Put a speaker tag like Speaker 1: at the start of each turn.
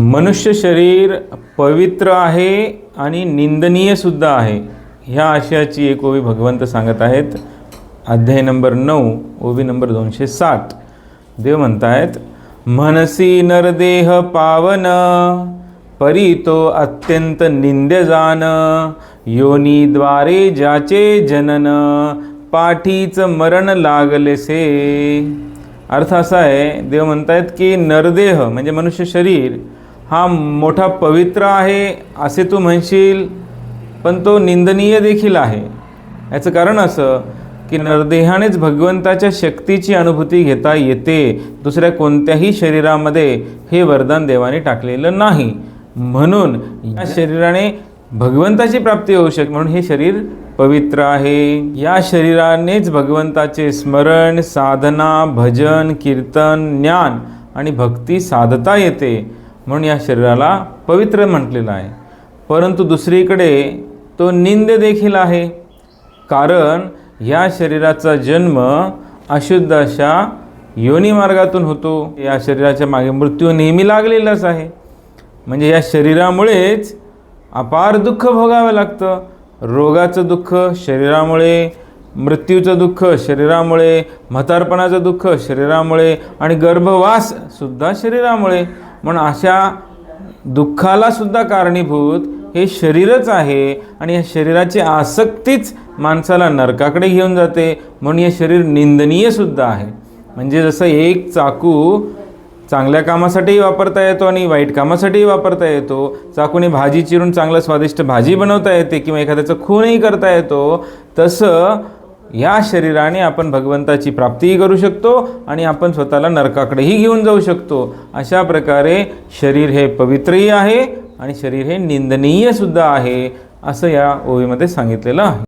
Speaker 1: मनुष्य शरीर पवित्र आहे आणि निंदनीयसुद्धा आहे. ह्या आशयाची एक ओवी भगवंत सांगत आहेत. अध्याय नंबर नऊ ओवी नंबर दोनशे साठ देव म्हणतायत मनसी नरदेह पावन परी तो अत्यंत निंद्यजान. योनीद्वारे ज्याचे जनन पाठीच मरण लागलेसे. अर्थ असा आहे देव म्हणतायत की नरदेह म्हणजे मनुष्य शरीर हा मोठा पवित्र आहे असे तू म्हणशील पण तो निंदनीय देखील आहे. याचं कारण असं की नरदेहानेच भगवंताच्या शक्तीची अनुभूती घेता येते. दुसऱ्या कोणत्याही शरीरामध्ये हे वरदान देवाने टाकलेलं नाही. म्हणून या शरीराने भगवंताची प्राप्ती होऊ शकते म्हणून हे शरीर पवित्र आहे. या शरीरानेच भगवंताचे स्मरण साधना भजन कीर्तन ज्ञान आणि भक्ती साधता येते. म्हणून या शरीराला पवित्र म्हटलेलं आहे. परंतु दुसरीकडे तो निंद देखील आहे. कारण या शरीराचा जन्म अशुद्ध अशा योनी मार्गातून होतो. या शरीराच्या मागे मृत्यू नेहमी लागलेलाच आहे. म्हणजे या शरीरामुळेच अपार दुःख भोगावं लागतं. रोगाचं दुःख शरीरामुळे मृत्यूचं दुःख शरीरामुळे म्हातारपणाचं दुःख शरीरामुळे आणि गर्भवाससुद्धा शरीरामुळे. म्हणून अशा दुःखाला सुद्धा कारणीभूत. हे शरीरच आहे आणि या शरीराची आसक्तीच माणसाला नरकाकडे घेऊन जाते. म्हणून हे शरीर निंदनीयसुद्धा आहे. म्हणजे जसं एक चाकू चांगल्या कामासाठीही वापरता येतो आणि वाईट कामासाठीही वापरता येतो. चाकूने भाजी चिरून चांगलं स्वादिष्ट भाजी बनवता येते किंवा एखाद्याचं खूनही करता येतो. तसं या शरीराने आपण भगवंताची प्राप्तीही करू शकतो आणि आपण स्वतःला नरकाकडेही घेऊन जाऊ शकतो. अशा प्रकारे शरीर हे पवित्रही आहे आणि शरीर हे निंदनीयसुद्धा आहे असं या ओवीमध्ये सांगितलेलं आहे.